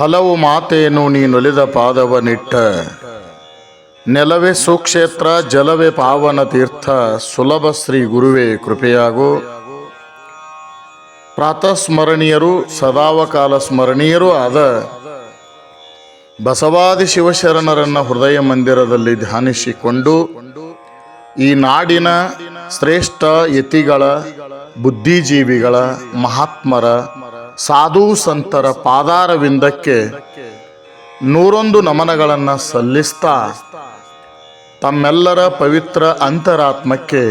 ಹಲವು ಮಾತೇನು ನೀನೊಲಿದ ಪಾದವನಿಟ್ಟ ನೆಲವೇ ಸುಕ್ಷೇತ್ರ, ಜಲವೇ ಪಾವನ ತೀರ್ಥ, ಸುಲಭ ಶ್ರೀ ಗುರುವೇ ಕೃಪೆಯಾಗು. ಪ್ರಾತಸ್ಮರಣೀಯರು, ಸದಾವಕಾಲ ಸ್ಮರಣೀಯರೂ ಆದ ಬಸವಾದಿ ಶಿವಶರಣರನ್ನ ಹೃದಯ ಮಂದಿರದಲ್ಲಿ ಧ್ಯಾನಿಸಿಕೊಂಡು, ಈ ನಾಡಿನ ಶ್ರೇಷ್ಠ ಯತಿಗಳ, ಬುದ್ಧಿಜೀವಿಗಳ, ಮಹಾತ್ಮರ ಸಾಧು ಸಂತರ ಪಾದಾರವಿಂದಕ್ಕೆ ನೂರೊಂದು ನಮನಗಳನ್ನು ಸಲ್ಲಿಸ್ತಾ ತಮ್ಮೆಲ್ಲರ ಪವಿತ್ರ ಅಂತರಾತ್ಮಕ್ಕೆ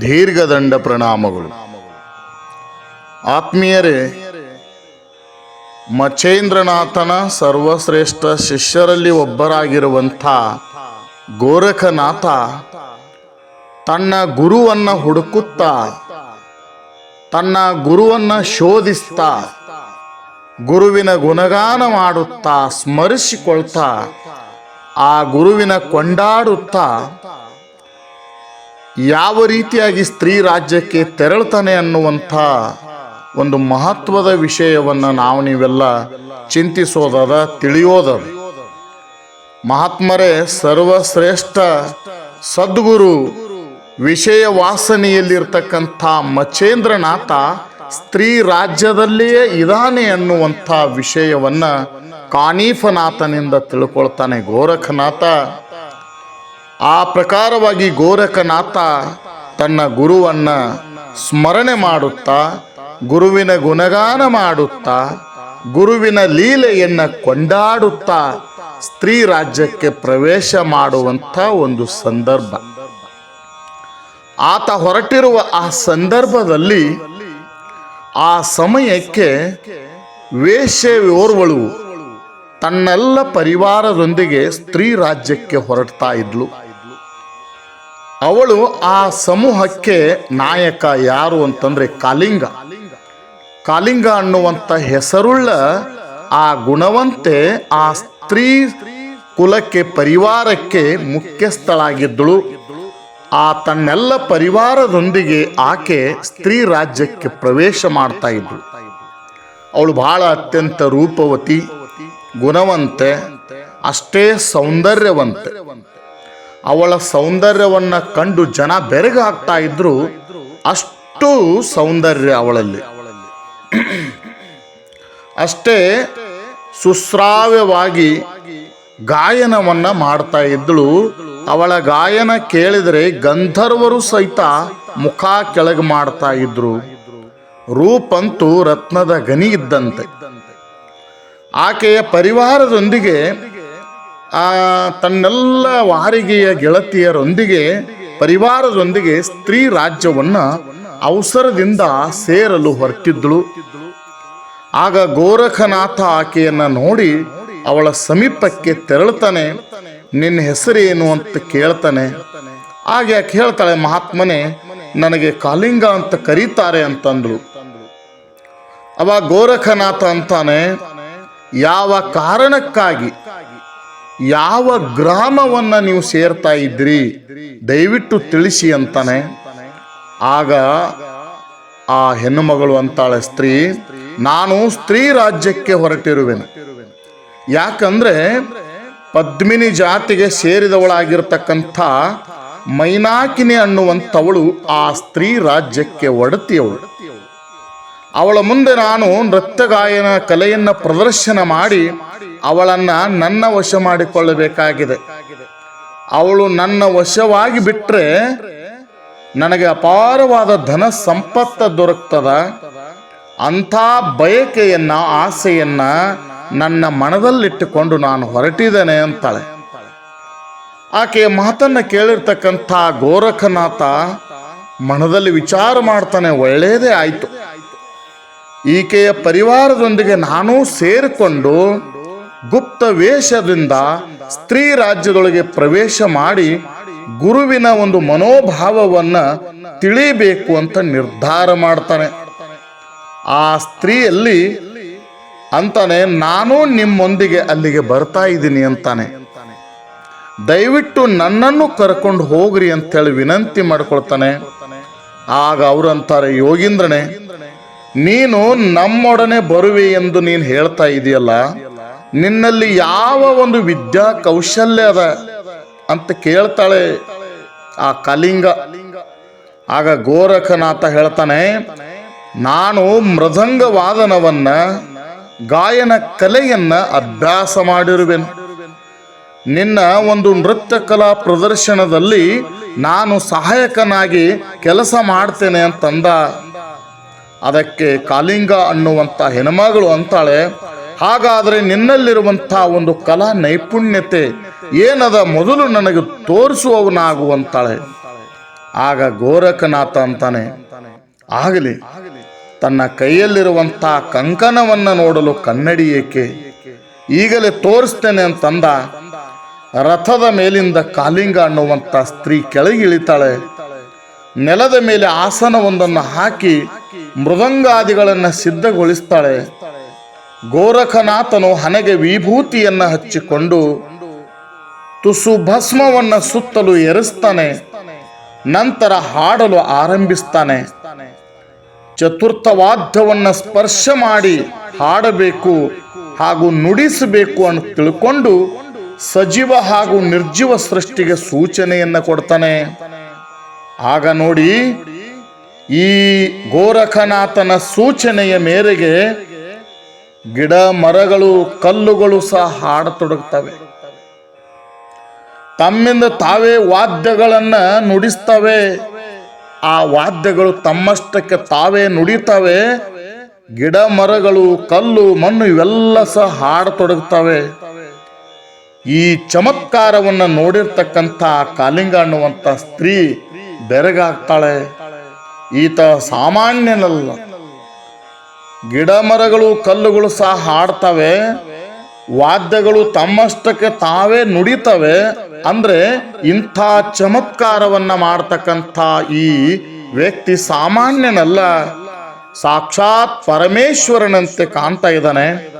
ದೀರ್ಘದಂಡ ಪ್ರಣಾಮಗಳು. ಆತ್ಮೀಯರೇ, ಮಚೇಂದ್ರನಾಥನ ಸರ್ವಶ್ರೇಷ್ಠ ಶಿಷ್ಯರಲ್ಲಿ ಒಬ್ಬರಾಗಿರುವಂಥ ಗೋರಖನಾಥ ತನ್ನ ಗುರುವನ್ನು ಹುಡುಕುತ್ತಾ ತನ್ನ ಗುರುವನ್ನ ಶೋಧಿಸ್ತಾ, ಗುರುವಿನ ಗುಣಗಾನ ಮಾಡುತ್ತಾ, ಸ್ಮರಿಸಿಕೊಳ್ತಾ, ಆ ಗುರುವಿನ ಕೊಂಡಾಡುತ್ತಾ, ಯಾವ ರೀತಿಯಾಗಿ ಸ್ತ್ರೀ ರಾಜ್ಯಕ್ಕೆ ತೆರಳ್ತಾನೆ ಅನ್ನುವಂಥ ಒಂದು ಮಹತ್ವದ ವಿಷಯವನ್ನು ನಾವು ನೀವೆಲ್ಲ ಚಿಂತಿಸೋದದ ತಿಳಿಯೋದ ಮಹಾತ್ಮರೇ, ಸರ್ವಶ್ರೇಷ್ಠ ಸದ್ಗುರು ವಿಷಯ ವಾಸನೆಯಲ್ಲಿರ್ತಕ್ಕಂಥ ಮಚೇಂದ್ರನಾಥ ಸ್ತ್ರೀ ರಾಜ್ಯದಲ್ಲಿಯೇ ಇದಾನೆ ಅನ್ನುವಂಥ ವಿಷಯವನ್ನ ಕಾನೀಫನಾಥನಿಂದ ತಿಳ್ಕೊಳ್ತಾನೆ ಗೋರಖನಾಥ. ಆ ಪ್ರಕಾರವಾಗಿ ಗೋರಖನಾಥ ತನ್ನ ಗುರುವನ್ನ ಸ್ಮರಣೆ ಮಾಡುತ್ತಾ, ಗುರುವಿನ ಗುಣಗಾನ ಮಾಡುತ್ತಾ, ಗುರುವಿನ ಲೀಲೆಯನ್ನ ಕೊಂಡಾಡುತ್ತಾ ಸ್ತ್ರೀ ರಾಜ್ಯಕ್ಕೆ ಪ್ರವೇಶ ಮಾಡುವಂಥ ಒಂದು ಸಂದರ್ಭ. ಆತ ಹೊರಟಿರುವ ಆ ಸಂದರ್ಭದಲ್ಲಿ ಆ ಸಮಯಕ್ಕೆ ವೇಶ್ಯೆಯೋರ್ವಳು ತನ್ನೆಲ್ಲ ಪರಿವಾರದೊಂದಿಗೆ ಸ್ತ್ರೀ ರಾಜ್ಯಕ್ಕೆ ಹೊರಡ್ತಾ ಇದ್ಲು. ಅವಳು ಆ ಸಮೂಹಕ್ಕೆ ನಾಯಕ ಯಾರು ಅಂತಂದ್ರೆ ಕಾಲಿಂಗ. ಕಾಲಿಂಗ ಅನ್ನುವಂಥ ಹೆಸರುಳ್ಳ ಆ ಗುಣವಂತೆ ಆ ಸ್ತ್ರೀ ಕುಲಕ್ಕೆ, ಪರಿವಾರಕ್ಕೆ ಮುಖ್ಯಸ್ಥಳಾಗಿದ್ದಳು. ಆ ತನ್ನೆಲ್ಲ ಪರಿವಾರದೊಂದಿಗೆ ಆಕೆ ಸ್ತ್ರೀ ರಾಜ್ಯಕ್ಕೆ ಪ್ರವೇಶ ಮಾಡ್ತಾ ಇದ್ಳು ಅವಳು ಬಹಳ ಅತ್ಯಂತ ರೂಪವತಿ, ಗುಣವಂತೆ, ಅಷ್ಟೇ ಸೌಂದರ್ಯವಂತೆ. ಅವಳ ಸೌಂದರ್ಯವನ್ನು ಕಂಡು ಜನ ಬೆರಗಾಗ್ತಾ ಇದ್ರು. ಅಷ್ಟು ಸೌಂದರ್ಯ ಅವಳಲ್ಲಿ. ಅಷ್ಟೇ ಸುಶ್ರಾವ್ಯವಾಗಿ ಗಾಯನವನ್ನು ಮಾಡ್ತಾ ಇದ್ದಳು ಅವಳ ಗಾಯನ ಕೇಳಿದರೆ ಗಂಧರ್ವರು ಸಹಿತ ಮುಖ ಕೆಳಗೆ ಮಾಡ್ತಾ ಇದ್ರು. ರೂಪಂತೂ ರತ್ನದ ಗನಿ ಇದ್ದಂತೆ. ಆಕೆಯ ಪರಿವಾರದೊಂದಿಗೆ, ಆ, ತನ್ನೆಲ್ಲ ವಾರಿಗೆಯ ಗೆಳತಿಯರೊಂದಿಗೆ, ಪರಿವಾರದೊಂದಿಗೆ ಸ್ತ್ರೀ ರಾಜ್ಯವನ್ನ ಅವಸರದಿಂದ ಸೇರಲು ಹೊರಟಿದ್ದಳು ಆಗ ಗೋರಖನಾಥ ಆಕೆಯನ್ನ ನೋಡಿ ಅವಳ ಸಮೀಪಕ್ಕೆ ತೆರಳುತ್ತಾನೆ. ನಿನ್ನ ಹೆಸರೇನು ಅಂತ ಕೇಳ್ತಾನೆ. ಆಗ ಯಾಕೆ ಹೇಳ್ತಾಳೆ, ಮಹಾತ್ಮನೆ, ನನಗೆ ಕಾಲಿಂಗ ಅಂತ ಕರೀತಾರೆ ಅಂತಂದ್ಳು ಅವ ಗೋರಖನಾಥ ಅಂತಾನೆ, ಯಾವ ಕಾರಣಕ್ಕಾಗಿ, ಯಾವ ಗ್ರಾಮವನ್ನ ನೀವು ಸೇರ್ತಾ ಇದ್ರಿ? ದಯವಿಟ್ಟು ತಿಳಿಸಿ ಅಂತಾನೆ. ಆಗ ಆ ಹೆಣ್ಣುಮಗಳು ಅಂತಾಳೆ, ಸ್ತ್ರೀ, ನಾನು ಸ್ತ್ರೀ ರಾಜ್ಯಕ್ಕೆ ಹೊರಟಿರುವೆನು. ಯಾಕಂದ್ರೆ ಪದ್ಮಿನಿ ಜಾತಿಗೆ ಸೇರಿದವಳಾಗಿರ್ತಕ್ಕಂಥ ಮೈನಾಕಿನಿ ಅನ್ನುವಂಥವಳು ಆ ಸ್ತ್ರೀ ರಾಜ್ಯಕ್ಕೆ ಒಡತಿಯವಳು. ಅವಳ ಮುಂದೆ ನಾನು ನೃತ್ಯ ಗಾಯನ ಕಲೆಯನ್ನು ಪ್ರದರ್ಶನ ಮಾಡಿ ಅವಳನ್ನು ನನ್ನ ವಶ ಮಾಡಿಕೊಳ್ಳಬೇಕಾಗಿದೆ. ಅವಳು ನನ್ನ ವಶವಾಗಿ ಬಿಟ್ಟರೆ ನನಗೆ ಅಪಾರವಾದ ಧನ ಸಂಪತ್ತ ದೊರಕ್ತದ. ಅಂಥ ಬಯಕೆಯನ್ನು, ಆಸೆಯನ್ನ ನನ್ನ ಮನದಲ್ಲಿಟ್ಟುಕೊಂಡು ನಾನು ಹೊರಟಿದ್ದೇನೆ ಅಂತಾಳೆ. ಆಕೆಯ ಮಾತನ್ನ ಕೇಳಿರ್ತಕ್ಕಂಥ ಗೋರಖನಾಥ ಮನದಲ್ಲಿ ವಿಚಾರ ಮಾಡ್ತಾನೆ, ಒಳ್ಳೆಯದೇ ಆಯಿತು. ಈಕೆಯ ಪರಿವಾರದೊಂದಿಗೆ ನಾನೂ ಸೇರಿಕೊಂಡು ಗುಪ್ತ ವೇಷದಿಂದ ಸ್ತ್ರೀ ರಾಜ್ಯದೊಳಗೆ ಪ್ರವೇಶ ಮಾಡಿ ಗುರುವಿನ ಒಂದು ಮನೋಭಾವವನ್ನ ತಿಳಿಬೇಕು ಅಂತ ನಿರ್ಧಾರ ಮಾಡ್ತಾನೆ. ಆ ಸ್ತ್ರೀಯಲ್ಲಿ ಅಂತಾನೆ, ನಾನು ನಿಮ್ಮೊಂದಿಗೆ ಅಲ್ಲಿಗೆ ಬರ್ತಾ ಇದ್ದೀನಿ ಅಂತಾನೆ. ದಯವಿಟ್ಟು ನನ್ನನ್ನು ಕರ್ಕೊಂಡು ಹೋಗ್ರಿ ಅಂತೇಳಿ ವಿನಂತಿ ಮಾಡ್ಕೊಳ್ತಾನೆ. ಆಗ ಅವರು ಅಂತಾರೆ, ಯೋಗೀಂದ್ರನೇ, ನೀನು ನಮ್ಮೊಡನೆ ಬರುವೆ ಎಂದು ನೀನು ಹೇಳ್ತಾ ಇದೆಯಲ್ಲ, ನಿನ್ನಲ್ಲಿ ಯಾವ ಒಂದು ವಿದ್ಯಾ ಕೌಶಲ್ಯ ಅದ? ಅಂತ ಕೇಳ್ತಾಳೆ ಆ ಕಲಿಂಗ. ಆಗ ಗೋರಖನಾಥ ಹೇಳ್ತಾನೆ, ನಾನು ಮೃದಂಗ ವಾದನವನ್ನ ಗಾಯನ ಕಲೆಯನ್ನ ಅಭ್ಯಾಸ ಮಾಡಿರುವೆನು. ನಿನ್ನ ಒಂದು ನೃತ್ಯ ಕಲಾ ಪ್ರದರ್ಶನದಲ್ಲಿ ನಾನು ಸಹಾಯಕನಾಗಿ ಕೆಲಸ ಮಾಡ್ತೇನೆ ಅಂತಂದ. ಅದಕ್ಕೆ ಕಾಲಿಂಗ ಅನ್ನುವಂಥ ಹೆಣ್ಮಗಳು ಅಂತಾಳೆ, ಹಾಗಾದರೆ ನಿನ್ನಲ್ಲಿರುವಂಥ ಒಂದು ಕಲಾ ನೈಪುಣ್ಯತೆ ಏನದ ಮೊದಲು ನನಗೆ ತೋರಿಸುವವನಾಗುವಂತಾಳೆ ಆಗ ಗೋರಖನಾಥ ಅಂತಾನೆ, ಆಗಲಿ ತನ್ನ ಕೈಯಲ್ಲಿರುವಂಥ ಕಂಕಣವನ್ನು ನೋಡಲು ಕನ್ನಡಿ ಏಕೆ? ಈಗಲೇ ತೋರಿಸ್ತೇನೆ ಅಂತಂದ, ರಥದ ಮೇಲಿಂದ ಕಾಲಿಂಗ ಅನ್ನುವಂಥ ಸ್ತ್ರೀ ಕೆಳಗಿಳಿತಾಳೆ ನೆಲದ ಮೇಲೆ ಆಸನವೊಂದನ್ನು ಹಾಕಿ ಮೃದಂಗಾದಿಗಳನ್ನು ಸಿದ್ಧಗೊಳಿಸ್ತಾಳೆ. ಗೋರಖನಾಥನು ಹಣೆಗೆ ವಿಭೂತಿಯನ್ನು ಹಚ್ಚಿಕೊಂಡು ತುಸು ಭಸ್ಮವನ್ನು ಸುತ್ತಲು ಎರಸ್ತಾನೆ ನಂತರ ಹಾಡಲು ಆರಂಭಿಸ್ತಾನೆ. ಚತುರ್ಥ ವಾದ್ಯವನ್ನು ಸ್ಪರ್ಶ ಮಾಡಿ ಹಾಡಬೇಕು ಹಾಗೂ ನುಡಿಸಬೇಕು ಅಂತ ತಿಳ್ಕೊಂಡು ಸಜೀವ ಹಾಗೂ ನಿರ್ಜೀವ ಸೃಷ್ಟಿಗೆ ಸೂಚನೆಯನ್ನು ಕೊಡ್ತಾನೆ. ಆಗ ನೋಡಿ, ಈ ಗೋರಖನಾಥನ ಸೂಚನೆಯ ಮೇರೆಗೆ ಗಿಡ ಮರಗಳು ಕಲ್ಲುಗಳು ಸಹ ಹಾಡತೊಡಗ್ತವೆ ತಮ್ಮಿಂದ ತಾವೇ ವಾದ್ಯಗಳನ್ನು ನುಡಿಸ್ತವೆ. ಆ ವಾದ್ಯಗಳು ತಮ್ಮಷ್ಟಕ್ಕೆ ತಾವೇ ನುಡಿತಾವೆ. ಗಿಡ ಮರಗಳು, ಕಲ್ಲು, ಮಣ್ಣು ಇವೆಲ್ಲ ಸಹ ಹಾಡತೊಡಗ್ತವೆ ಈ ಚಮತ್ಕಾರವನ್ನು ನೋಡಿರ್ತಕ್ಕಂಥ ಕಾಲಿಂಗ ಅನ್ನುವಂಥ ಸ್ತ್ರೀ ಬೆರಗಾಗ್ತಾಳೆ. ಈತ ಸಾಮಾನ್ಯನಲ್ಲ. ಗಿಡ ಮರಗಳು, ಕಲ್ಲುಗಳು ಸಹ ಹಾಡ್ತವೆ. ವಾದ್ಯಗಳು ತಮ್ಮಷ್ಟಕ್ಕೆ ತಾವೇ ನುಡಿತವೆ ಅಂದ್ರೆ ಇಂಥ ಚಮತ್ಕಾರವನ್ನ ಮಾಡ್ತಕ್ಕಂಥ ಈ ವ್ಯಕ್ತಿ ಸಾಮಾನ್ಯನಲ್ಲ. ಸಾಕ್ಷಾತ್ ಪರಮೇಶ್ವರನಂತೆ ಕಾಣ್ತಾ ಇದ್ದಾನೆ.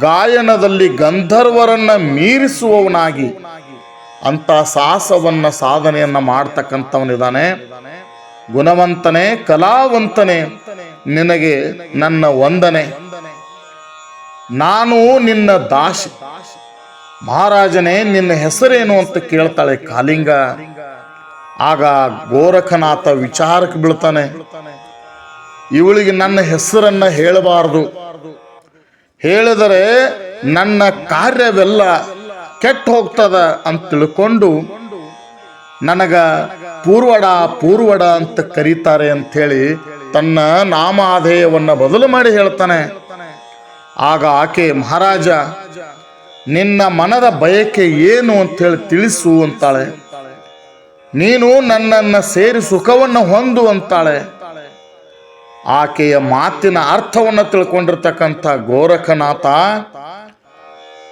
ಗಾಯನದಲ್ಲಿ ಗಂಧರ್ವರನ್ನ ಮೀರಿಸುವವನಾಗಿ ಅಂತ ಸಾಹಸವನ್ನ ಸಾಧನೆಯನ್ನ ಮಾಡ್ತಕ್ಕಂಥವನಿದ್ದಾನೆ. ಗುಣವಂತನೇ, ಕಲಾವಂತನೇ, ನಿನಗೆ ನನ್ನ ವಂದನೆ. ನಾನು ನಿನ್ನ ದಾಸಿ. ಮಹಾರಾಜನೇ, ನಿನ್ನ ಹೆಸರೇನು ಅಂತ ಕೇಳ್ತಾಳೆ ಕಾಲಿಂಗ. ಆಗ ಗೋರಖನಾಥ ವಿಚಾರಕ್ಕೆ ಬೀಳ್ತಾನೆ. ಇವಳಿಗೆ ನನ್ನ ಹೆಸರನ್ನ ಹೇಳಬಾರದು. ಹೇಳಿದರೆ ನನ್ನ ಕಾರ್ಯವೆಲ್ಲ ಕೆಟ್ಟ ಹೋಗ್ತದ ಅಂತ ತಿಳ್ಕೊಂಡು ನನಗ ಪೂರ್ವಡ ಪೂರ್ವಡ ಅಂತ ಕರೀತಾರೆ ಅಂಥೇಳಿ ತನ್ನ ನಾಮಾಧೇಯವನ್ನ ಬದಲು ಮಾಡಿ ಹೇಳ್ತಾನೆ. ಆಗ ಆಕೆ, ಮಹಾರಾಜ, ನಿನ್ನ ಮನದ ಬಯಕೆ ಏನು ಅಂತೇಳಿ ತಿಳಿಸು ಅಂತಾಳೆ. ನೀನು ನನ್ನನ್ನು ಸೇರಿ ಸುಖವನ್ನು ಹೊಂದು ಅಂತಾಳೆ. ಆಕೆಯ ಮಾತಿನ ಅರ್ಥವನ್ನು ತಿಳ್ಕೊಂಡಿರ್ತಕ್ಕಂಥ ಗೋರಖನಾಥ,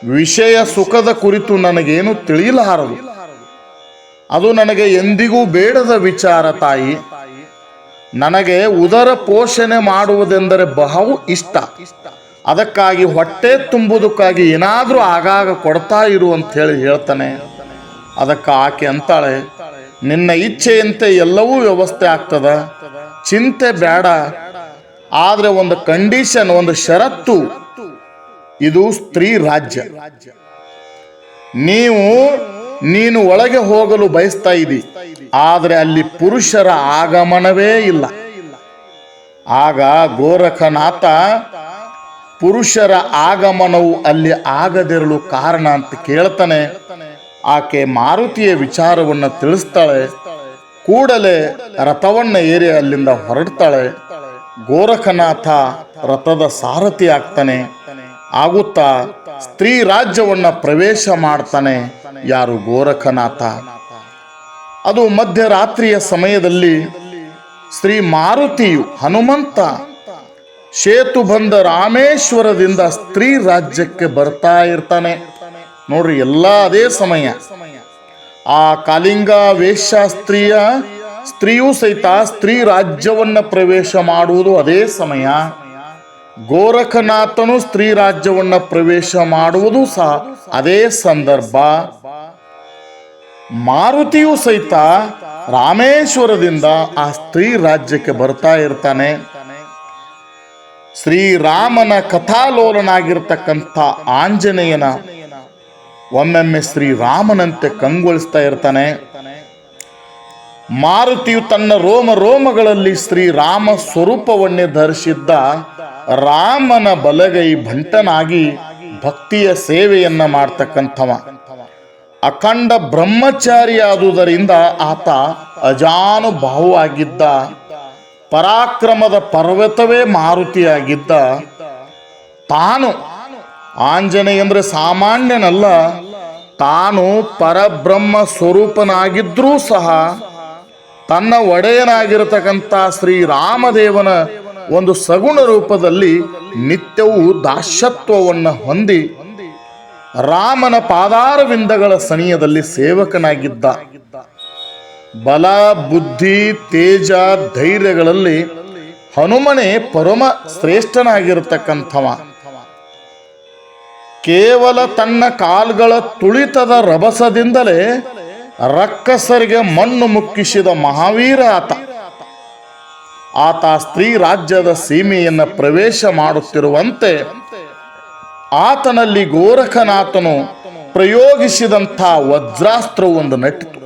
ವಿಷಯ ಸುಖದ ಕುರಿತು ನನಗೇನು ತಿಳಿಯಲಾರದು. ಅದು ನನಗೆ ಎಂದಿಗೂ ಬೇಡದ ವಿಚಾರ ತಾಯಿ. ನನಗೆ ಉದರ ಪೋಷಣೆ ಮಾಡುವುದೆಂದರೆ ಬಹು ಇಷ್ಟ. ಅದಕ್ಕಾಗಿ ಹೊಟ್ಟೆ ತುಂಬುವುದಕ್ಕಾಗಿ ಏನಾದರೂ ಆಗಾಗ ಕೊಡ್ತಾ ಇರು ಅಂತ ಹೇಳಿ ಹೇಳ್ತಾನೆ. ಅದಕ್ಕೆ ಆಕೆ ಅಂತಾಳೆ, ನಿನ್ನ ಇಚ್ಛೆಯಂತೆ ಎಲ್ಲವೂ ವ್ಯವಸ್ಥೆ ಆಗ್ತದ? ಚಿಂತೆ ಬೇಡ ಆದರೆ ಒಂದು ಕಂಡೀಷನ್ ಒಂದು ಷರತ್ತು. ಇದು ಸ್ತ್ರೀ ರಾಜ್ಯ. ನೀವು, ನೀನು ಒಳಗೆ ಹೋಗಲು ಬಯಸ್ತಾ ಇದ್ದಿ ಆದರೆ ಅಲ್ಲಿ ಪುರುಷರ ಆಗಮನವೇ ಇಲ್ಲ. ಆಗ ಗೋರಖನಾಥ ಪುರುಷರ ಆಗಮನವು ಅಲ್ಲಿ ಆಗದಿರಲು ಕಾರಣ ಅಂತ ಕೇಳ್ತಾನೆ. ಆಕೆ ಮಾರುತಿಯ ವಿಚಾರವನ್ನು ತಿಳಿಸ್ತಾಳೆ. ಕೂಡಲೇ ರಥವನ್ನ ಏರಿ ಅಲ್ಲಿಂದ ಹೊರಡ್ತಾಳೆ. ಗೋರಖನಾಥ ರಥದ ಸಾರಥಿ ಆಗ್ತಾನೆ. ಆಗುತ್ತಾ ಸ್ತ್ರೀ ರಾಜ್ಯವನ್ನ ಪ್ರವೇಶ ಮಾಡ್ತಾನೆ ಯಾರು ಗೋರಖನಾಥ. ಅದು ಮಧ್ಯರಾತ್ರಿಯ ಸಮಯದಲ್ಲಿ ಶ್ರೀ ಮಾರುತಿಯು ಹನುಮಂತ ಸೇತು ಬಂದ ರಾಮೇಶ್ವರದಿಂದ ಸ್ತ್ರೀ ರಾಜ್ಯಕ್ಕೆ ಬರ್ತಾ ಇರ್ತಾನೆ. ನೋಡ್ರಿ, ಎಲ್ಲ ಅದೇ ಸಮಯ. ಆ ಕಾಲಿಂಗ ವೇಶಾಸ್ತ್ರೀಯ ಸ್ತ್ರೀಯೂ ಸಹಿತ ಸ್ತ್ರೀ ರಾಜ್ಯವನ್ನ ಪ್ರವೇಶ ಮಾಡುವುದು ಅದೇ ಸಮಯ. ಗೋರಖನಾಥನು ಸ್ತ್ರೀ ರಾಜ್ಯವನ್ನ ಪ್ರವೇಶ ಮಾಡುವುದು ಸಹ ಅದೇ ಸಂದರ್ಭ. ಮಾರುತಿಯು ಸಹಿತ ರಾಮೇಶ್ವರದಿಂದ ಆ ಸ್ತ್ರೀ ರಾಜ್ಯಕ್ಕೆ ಬರ್ತಾ ಇರ್ತಾನೆ. ಶ್ರೀರಾಮನ ಕಥಾಲೋಲನಾಗಿರ್ತಕ್ಕಂಥ ಆಂಜನೇಯನ ಒಮ್ಮೆಮ್ಮೆ ಶ್ರೀರಾಮನಂತೆ ಕಂಗೊಳಿಸ್ತಾ ಇರ್ತಾನೆ. ಮಾರುತಿಯು ತನ್ನ ರೋಮ ರೋಮಗಳಲ್ಲಿ ಶ್ರೀರಾಮ ಸ್ವರೂಪವನ್ನೇ ಧರಿಸಿದ್ದ ರಾಮನ ಬಲಗೈ ಭಂಟನಾಗಿ ಭಕ್ತಿಯ ಸೇವೆಯನ್ನ ಮಾಡ್ತಕ್ಕಂಥವ. ಅಖಂಡ ಬ್ರಹ್ಮಚಾರಿಯಾದುದರಿಂದ ಆತ ಅಜಾನುಭಾವವಾಗಿದ್ದ ಪರಾಕ್ರಮದ ಪರ್ವತವೇ ಮಾರುತಿಯಾಗಿದ್ದ ತಾನು ಆಂಜನೇಯ ಅಂದ್ರೆ ಸಾಮಾನ್ಯನಲ್ಲ, ತಾನು ಪರಬ್ರಹ್ಮ ಸ್ವರೂಪನಾಗಿದ್ರೂ ಸಹ ತನ್ನ ಒಡೆಯನಾಗಿರತಕ್ಕಂಥ ಶ್ರೀರಾಮದೇವನ ಒಂದು ಸಗುಣ ರೂಪದಲ್ಲಿ ನಿತ್ಯವೂ ದಾಶತ್ವವನ್ನು ಹೊಂದಿ ರಾಮನ ಪಾದಾರವಿಂದಗಳ ಸನಿಯದಲ್ಲಿ ಸೇವಕನಾಗಿದ್ದ. ಬಲ, ಬುದ್ಧಿ, ತೇಜ, ಧೈರ್ಯಗಳಲ್ಲಿ ಹನುಮನೆ ಪರಮ ಶ್ರೇಷ್ಠನಾಗಿರತಕ್ಕಂಥವ. ಕೇವಲ ತನ್ನ ಕಾಲ್ಗಳ ತುಳಿತದ ರಭಸದಿಂದಲೇ ರಕ್ಕಸರಿಗೆ ಮಣ್ಣು ಮುಕ್ಕಿಸಿದ ಮಹಾವೀರ ಆತ ಆತ ಸ್ತ್ರೀ ರಾಜ್ಯದ ಸೀಮೆಯನ್ನು ಪ್ರವೇಶ ಮಾಡುತ್ತಿರುವಂತೆ ಆತನಲ್ಲಿ ಗೋರಖನಾಥನು ಪ್ರಯೋಗಿಸಿದಂಥ ವಜ್ರಾಸ್ತ್ರ ಒಂದು ನಟಿತು.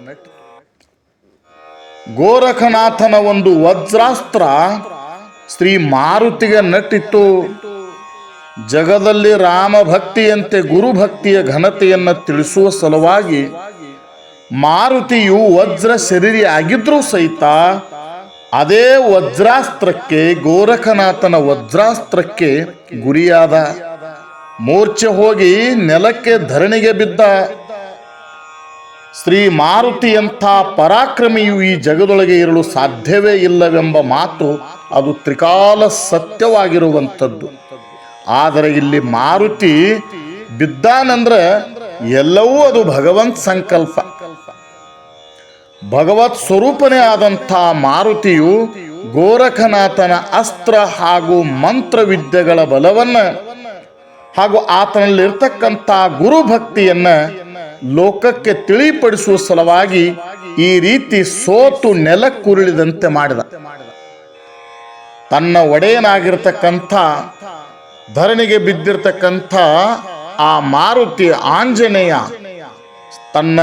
ಗೋರಖನಾಥನ ಒಂದು ವಜ್ರಾಸ್ತ್ರ ಶ್ರೀ ಮಾರುತಿಗೆ ನಟ್ಟಿತ್ತು. ಜಗದಲ್ಲಿ ರಾಮ ಭಕ್ತಿಯಂತೆ ಗುರು ಭಕ್ತಿಯ ಘನತೆಯನ್ನು ತಿಳಿಸುವ ಸಲುವಾಗಿ ಮಾರುತಿಯು ವಜ್ರ ಶರೀರಿ ಆಗಿದ್ರೂ ಸಹಿತ ಅದೇ ವಜ್ರಾಸ್ತ್ರಕ್ಕೆ ಗೋರಖನಾಥನ ವಜ್ರಾಸ್ತ್ರಕ್ಕೆ ಗುರಿಯಾದ. ಮೂರ್ಛೆ ಹೋಗಿ ನೆಲಕ್ಕೆ ಧರಣಿಗೆ ಬಿದ್ದ. ಶ್ರೀ ಮಾರುತಿಯಂಥ ಪರಾಕ್ರಮಿಯು ಈ ಜಗದೊಳಗೆ ಇರಲು ಸಾಧ್ಯವೇ ಇಲ್ಲವೆಂಬ ಮಾತು ಅದು ತ್ರಿಕಾಲ ಸತ್ಯವಾಗಿರುವಂಥದ್ದು. ಆದರೆ ಇಲ್ಲಿ ಮಾರುತಿ ಬಿದ್ದಾನಂದ್ರೆ ಎಲ್ಲವೂ ಅದು ಭಗವಂತ ಸಂಕಲ್ಪ. ಭಗವತ್ ಸ್ವರೂಪನೇ ಆದಂಥ ಮಾರುತಿಯು ಗೋರಖನಾಥನ ಅಸ್ತ್ರ ಹಾಗೂ ಮಂತ್ರವಿದ್ಯೆಗಳ ಬಲವನ್ನ ಹಾಗೂ ಆತನಲ್ಲಿರ್ತಕ್ಕಂಥ ಗುರು ಭಕ್ತಿಯನ್ನ ಲೋಕಕ್ಕೆ ತಿಳಿಪಡಿಸುವ ಸಲುವಾಗಿ ಈ ರೀತಿ ಸೋತು ನೆಲಕ್ಕುರುಳಿದಂತೆ ಮಾಡಿದ. ತನ್ನ ಒಡೆಯನಾಗಿರ್ತಕ್ಕಂಥ, ಧರಣಿಗೆ ಬಿದ್ದಿರ್ತಕ್ಕಂಥ ಆ ಮಾರುತಿ ಆಂಜನೇಯ, ತನ್ನ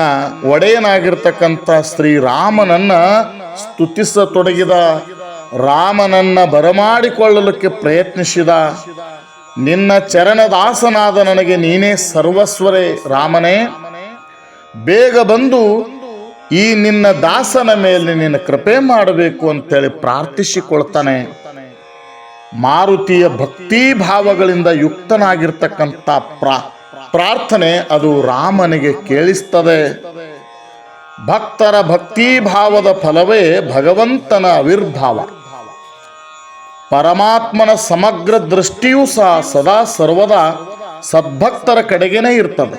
ಒಡೆಯನಾಗಿರ್ತಕ್ಕಂಥ ಶ್ರೀರಾಮನನ್ನ ಸ್ತುತಿಸತೊಡಗಿದ, ರಾಮನನ್ನ ಬರಮಾಡಿಕೊಳ್ಳಲಿಕ್ಕೆ ಪ್ರಯತ್ನಿಸಿದ ನಿನ್ನ ಚರಣದಾಸನಾದ ನನಗೆ ನೀನೇ ಸರ್ವಸ್ವರೇ ರಾಮನೇ. ಬೇಗ ಬಂದು ಈ ನಿನ್ನ ದಾಸನ ಮೇಲೆ ನಿನ್ನ ಕೃಪೆ ಮಾಡಬೇಕು ಅಂತೇಳಿ ಪ್ರಾರ್ಥಿಸಿಕೊಳ್ತಾನೆ. ಮಾರುತಿಯ ಭಕ್ತಿ ಭಾವಗಳಿಂದ ಯುಕ್ತನಾಗಿರ್ತಕ್ಕಂಥ ಪ್ರಾ, ಪ್ರಾರ್ಥನೆ ಅದು ರಾಮನಿಗೆ ಕೇಳಿಸ್ತದೆ. ಭಕ್ತರ ಭಕ್ತಿ ಭಾವದ ಫಲವೇ ಭಗವಂತನ ಆವಿರ್ಭಾವ. ಪರಮಾತ್ಮನ ಸಮಗ್ರ ದೃಷ್ಟಿಯೂ ಸಹ ಸದಾ ಸರ್ವದಾ ಸದ್ಭಕ್ತರ ಕಡೆಗೇನೆ ಇರ್ತದೆ.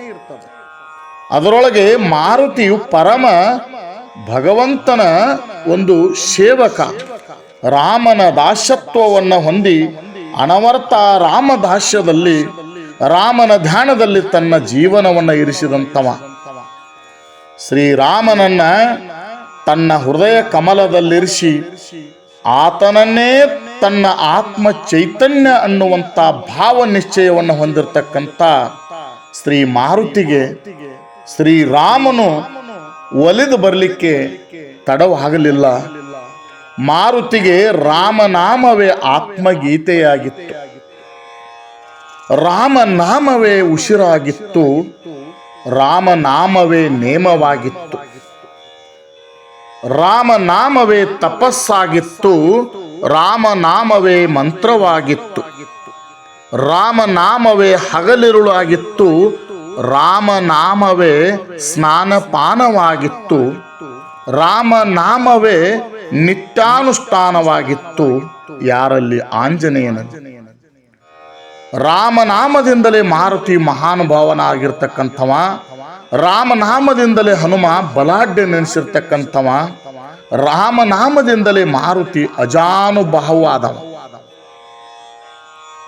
ಅದರೊಳಗೆ ಮಾರುತಿಯು ಪರಮ ಭಗವಂತನ ಒಂದು ಸೇವಕ. ರಾಮನ ದಾಸ್ಯತ್ವವನ್ನು ಹೊಂದಿ ಅನವರ್ತ ರಾಮದಾಸ್ಯದಲ್ಲಿ ರಾಮನ ಧ್ಯಾನದಲ್ಲಿ ತನ್ನ ಜೀವನವನ್ನು ಇರಿಸಿದಂಥವ. ಶ್ರೀರಾಮನನ್ನ ತನ್ನ ಹೃದಯ ಕಮಲದಲ್ಲಿರಿಸಿ ಆತನನ್ನೇ ತನ್ನ ಆತ್ಮ ಚೈತನ್ಯ ಅನ್ನುವಂಥ ಭಾವ ನಿಶ್ಚಯವನ್ನು ಹೊಂದಿರತಕ್ಕಂಥ ಶ್ರೀ ಮಾರುತಿಗೆ ಶ್ರೀರಾಮನು ಒಲಿದು ಬರಲಿಕ್ಕೆ ತಡವಾಗಲಿಲ್ಲ. ಮಾರುತಿಗೆ ರಾಮನಾಮವೇ ಆತ್ಮಗೀತೆಯಾಗಿತ್ತು. ರಾಮನಾಮವೇ ಉಸಿರಾಗಿತ್ತು. ರಾಮನಾಮವೇ ನೇಮವಾಗಿತ್ತು. ರಾಮನಾಮವೇ ತಪಸ್ಸಾಗಿತ್ತು. ರಾಮನಾಮವೇ ಮಂತ್ರವಾಗಿತ್ತು. ರಾಮನಾಮವೇ ಹಗಲಿರುಳಾಗಿತ್ತು. ರಾಮನಾಮವೇ ಸ್ನಾನಪಾನವಾಗಿತ್ತು. ರಾಮನಾಮವೇ ನಿತ್ಯಾನುಷ್ಠಾನವಾಗಿತ್ತು. ಯಾರಲ್ಲಿ? ಆಂಜನೇಯನ. ರಾಮನಾಮದಿಂದಲೇ ಮಾರುತಿ ಮಹಾನುಭಾವನಾಗಿರ್ತಕ್ಕಂಥವ. ರಾಮನಾಮದಿಂದಲೇ ಹನುಮ ಬಲಾಢ್ಯ ನೆನೆಸಿರ್ತಕ್ಕಂಥವ. ರಾಮನಾಮದಿಂದಲೇ ಮಾರುತಿ ಅಜಾನುಭಾವವಾದವ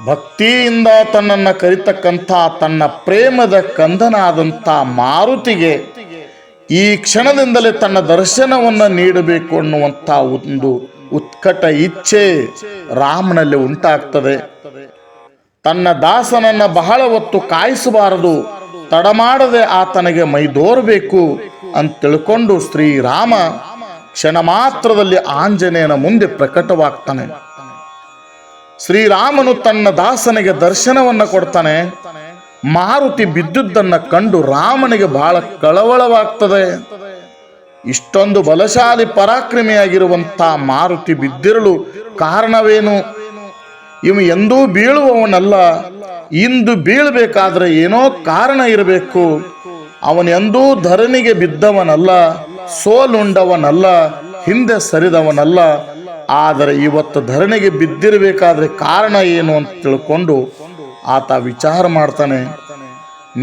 ಭಕ್ತಿಯಿಂದ ತನ್ನನ್ನು ಕರಿತಕ್ಕಂಥ ತನ್ನ ಪ್ರೇಮದ ಕಂದನಾದಂಥ ಮಾರುತಿಗೆ ಈ ಕ್ಷಣದಿಂದಲೇ ತನ್ನ ದರ್ಶನವನ್ನು ನೀಡಬೇಕು ಅನ್ನುವಂಥ ಒಂದು ಉತ್ಕಟ ಇಚ್ಛೆ ರಾಮನಲ್ಲಿ ಉಂಟಾಗ್ತದೆ. ತನ್ನ ದಾಸನನ್ನ ಬಹಳ ಹೊತ್ತು ಕಾಯಿಸಬಾರದು, ತಡಮಾಡದೆ ಆತನಿಗೆ ಮೈದೋರಬೇಕು ಅಂತ ತಿಳ್ಕೊಂಡು ಶ್ರೀರಾಮ ಕ್ಷಣ ಮಾತ್ರದಲ್ಲಿ ಆಂಜನೇಯನ ಮುಂದೆ ಪ್ರಕಟವಾಗ್ತಾನೆ. ಶ್ರೀರಾಮನು ತನ್ನ ದಾಸನಿಗೆ ದರ್ಶನವನ್ನ ಕೊಡ್ತಾನೆ. ಮಾರುತಿ ಬಿದ್ದುದನ್ನ ಕಂಡು ರಾಮನಿಗೆ ಬಹಳ ಕಳವಳವಾಗ್ತದೆ. ಇಷ್ಟೊಂದು ಬಲಶಾಲಿ ಪರಾಕ್ರಮಿಯಾಗಿರುವಂತ ಮಾರುತಿ ಬಿದ್ದಿರಲು ಕಾರಣವೇನು? ಇವನು ಎಂದೂ ಬೀಳುವವನಲ್ಲ. ಇಂದು ಬೀಳಬೇಕಾದ್ರೆ ಏನೋ ಕಾರಣ ಇರಬೇಕು. ಅವನೆಂದೂ ಧರಣಿಗೆ ಬಿದ್ದವನಲ್ಲ. ಸೋಲುಂಡವನಲ್ಲ, ಹಿಂದೆ ಸರಿದವನಲ್ಲ. ಆದರೆ ಇವತ್ತು ಧರಣಿಗೆ ಬಿದ್ದಿರಬೇಕಾದ್ರೆ ಕಾರಣ ಏನು ಅಂತ ತಿಳ್ಕೊಂಡು ಆತ ವಿಚಾರ ಮಾಡ್ತಾನೆ.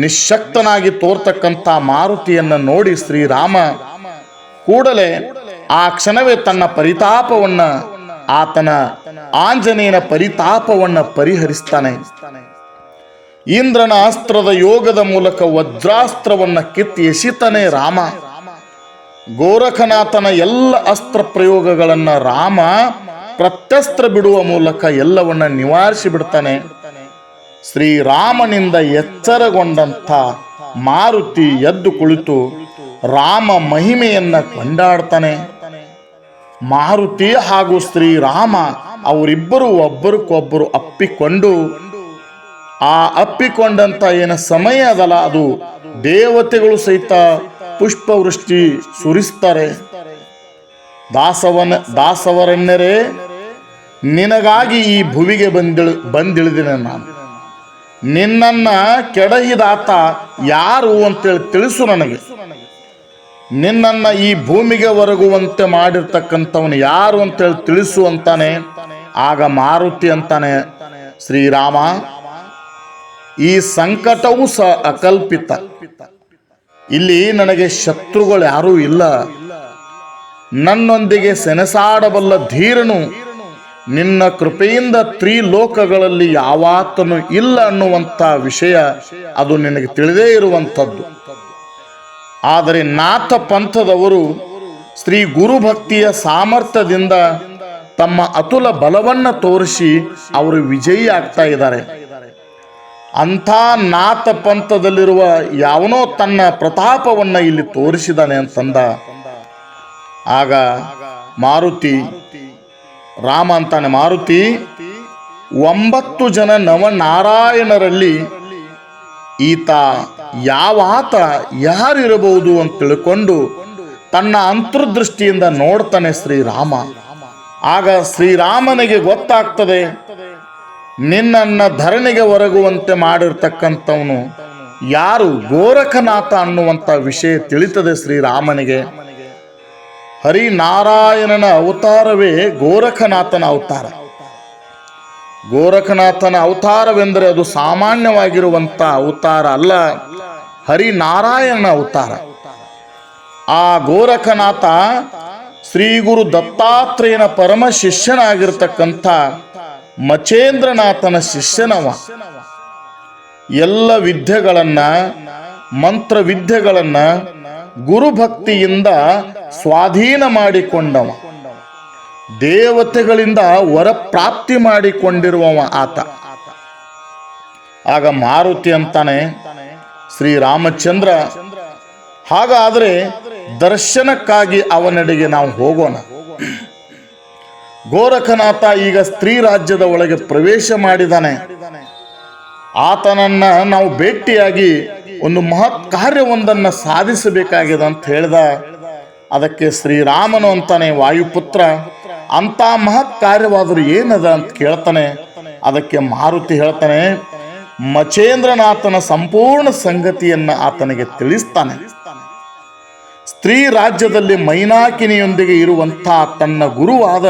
ನಿಶಕ್ತನಾಗಿ ತೋರ್ತಕ್ಕಂಥ ಮಾರುತಿಯನ್ನು ನೋಡಿ ಶ್ರೀರಾಮ ಕೂಡಲೇ ಆ ಕ್ಷಣವೇ ತನ್ನ ಪರಿತಾಪವನ್ನು, ಆತನ ಆಂಜನೇಯನ ಪರಿತಾಪವನ್ನು ಪರಿಹರಿಸ್ತಾನೆ. ಇಂದ್ರನ ಅಸ್ತ್ರದ ಯೋಗದ ಮೂಲಕ ವಜ್ರಾಸ್ತ್ರವನ್ನು ಕಿತ್ತಿ ಎಸಿತಾನೆ ರಾಮ. ಗೋರಖನಾಥನ ಎಲ್ಲ ಅಸ್ತ್ರ ಪ್ರಯೋಗಗಳನ್ನ ರಾಮ ಪ್ರತ್ಯಸ್ತ್ರ ಬಿಡುವ ಮೂಲಕ ಎಲ್ಲವನ್ನ ನಿವಾರಿಸಿ ಬಿಡ್ತಾನೆ. ಶ್ರೀರಾಮನಿಂದ ಎಚ್ಚರಗೊಂಡಂಥ ಮಾರುತಿ ಎದ್ದು ಕುಳಿತು ರಾಮ ಮಹಿಮೆಯನ್ನ ಕೊಂಡಾಡ್ತಾನೆ. ಮಾರುತಿ ಹಾಗೂ ಶ್ರೀರಾಮ ಅವರಿಬ್ಬರು ಒಬ್ಬರಿಗೊಬ್ಬರು ಅಪ್ಪಿಕೊಂಡು, ಆ ಅಪ್ಪಿಕೊಂಡಂತ ಏನ ಸಮಯ ಅದಲ್ಲ, ಅದು ದೇವತೆಗಳು ಸಹಿತ ಪುಷ್ಪವೃಷ್ಟಿ ಸುರಿಸ್ತಾರೆ. ದಾಸವನ ದಾಸವರಣ್ಯರೇ ನಿನಗಾಗಿ ಈ ಭುವಿಗೆ ಬಂದಿಳು ಬಂದಿಳಿದಿನ ನಾನು. ನಿನ್ನನ್ನ ಕೆಡಹಿದಾತ ಯಾರು ಅಂತೇಳಿ ತಿಳಿಸು ನನಗೆ. ನಿನ್ನನ್ನ ಈ ಭೂಮಿಗೆ ಒರಗುವಂತೆ ಮಾಡಿರ್ತಕ್ಕಂಥವನು ಯಾರು ಅಂತೇಳಿ ತಿಳಿಸು ಅಂತಾನೆ. ಆಗ ಮಾರುತಿ ಅಂತಾನೆ, ಶ್ರೀರಾಮ, ಈ ಸಂಕಟವೂ ಸ ಅಕಲ್ಪಿತ. ಇಲ್ಲಿ ನನಗೆ ಶತ್ರುಗಳು ಯಾರೂ ಇಲ್ಲ. ನನ್ನೊಂದಿಗೆ ಸೆಣಸಾಡಬಲ್ಲ ಧೀರನು ನಿನ್ನ ಕೃಪೆಯಿಂದ ತ್ರಿಲೋಕಗಳಲ್ಲಿ ಯಾವಾತನು ಇಲ್ಲ ಅನ್ನುವಂಥ ವಿಷಯ ಅದು ನಿನಗೆ ತಿಳಿದೇ ಇರುವಂಥದ್ದು. ಆದರೆ ನಾಥ ಪಂಥದವರು ಶ್ರೀ ಗುರುಭಕ್ತಿಯ ಸಾಮರ್ಥ್ಯದಿಂದ ತಮ್ಮ ಅತುಲ ಬಲವನ್ನು ತೋರಿಸಿ ಅವರು ವಿಜಯಿ ಆಗ್ತಾ ಇದ್ದಾರೆ. ಅಂಥ ನಾಥ ಪಂಥದಲ್ಲಿರುವ ಯಾವನೋ ತನ್ನ ಪ್ರತಾಪವನ್ನು ಇಲ್ಲಿ ತೋರಿಸಿದಾನೆ ಅಂತಂದ. ಆಗ ಮಾರುತಿ, ರಾಮ ಅಂತಾನೆ, ಮಾರುತಿ, ಒಂಬತ್ತು ಜನ ನವನಾರಾಯಣರಲ್ಲಿ ಈತ ಯಾವ ಆತ ಯಾರಿರಬಹುದು ಅಂತ ತಿಳ್ಕೊಂಡು ತನ್ನ ಅಂತರ್ದೃಷ್ಟಿಯಿಂದ ನೋಡ್ತಾನೆ ಶ್ರೀರಾಮ. ಆಗ ಶ್ರೀರಾಮನಿಗೆ ಗೊತ್ತಾಗ್ತದೆ ನಿನ್ನನ್ನ ಧರಣಿಗೆ ಒರಗುವಂತೆ ಮಾಡಿರ್ತಕ್ಕಂಥವನು ಯಾರು ಗೋರಖನಾಥ ಅನ್ನುವಂಥ ವಿಷಯ ತಿಳಿತದೆ ಶ್ರೀರಾಮನಿಗೆ. ಹರಿನಾರಾಯಣನ ಅವತಾರವೇ ಗೋರಖನಾಥನ ಅವತಾರ. ಗೋರಖನಾಥನ ಅವತಾರವೆಂದರೆ ಅದು ಸಾಮಾನ್ಯವಾಗಿರುವಂಥ ಅವತಾರ ಅಲ್ಲ, ಹರಿನಾರಾಯಣನ ಅವತಾರ. ಆ ಗೋರಖನಾಥ ಶ್ರೀ ಗುರು ದತ್ತಾತ್ರೇಯನ ಪರಮ ಶಿಷ್ಯನಾಗಿರ್ತಕ್ಕಂಥ ಮಚೇಂದ್ರನಾಥನ ಶಿಷ್ಯನವ. ಎಲ್ಲ ವಿದ್ಯೆಗಳನ್ನ ಮಂತ್ರ ವಿದ್ಯೆಗಳನ್ನ ಗುರುಭಕ್ತಿಯಿಂದ ಸ್ವಾಧೀನ ಮಾಡಿಕೊಂಡವ. ದೇವತೆಗಳಿಂದ ವರ ಪ್ರಾಪ್ತಿ ಮಾಡಿಕೊಂಡಿರುವವ ಆತ. ಆಗ ಮಾರುತಿ ಅಂತಾನೆ ಶ್ರೀರಾಮಚಂದ್ರ, ಹಾಗಾದ್ರೆ ದರ್ಶನಕ್ಕಾಗಿ ಅವನಡೆಗೆ ನಾವು ಹೋಗೋಣ. ಗೋರಖನಾಥ ಈಗ ಸ್ತ್ರೀ ರಾಜ್ಯದ ಒಳಗೆ ಪ್ರವೇಶ ಮಾಡಿದಾನೆ. ಆತನನ್ನ ನಾವು ಭೇಟಿಯಾಗಿ ಒಂದು ಮಹತ್ ಕಾರ್ಯವೊಂದನ್ನು ಸಾಧಿಸಬೇಕಾಗಿದೆ ಅಂತ ಹೇಳ್ದ. ಅದಕ್ಕೆ ಶ್ರೀರಾಮನು ಅಂತಾನೆ, ವಾಯುಪುತ್ರ, ಅಂತ ಮಹತ್ ಕಾರ್ಯವಾದರೂ ಏನದ? ಅಂತ ಕೇಳ್ತಾನೆ. ಅದಕ್ಕೆ ಮಾರುತಿ ಹೇಳ್ತಾನೆ, ಮಚೇಂದ್ರನಾಥನ ಸಂಪೂರ್ಣ ಸಂಗತಿಯನ್ನ ಆತನಿಗೆ ತಿಳಿಸ್ತಾನೆ. ಸ್ತ್ರೀ ರಾಜ್ಯದಲ್ಲಿ ಮೈನಾಕಿನಿಯೊಂದಿಗೆ ಇರುವಂಥ ತನ್ನ ಗುರುವಾದ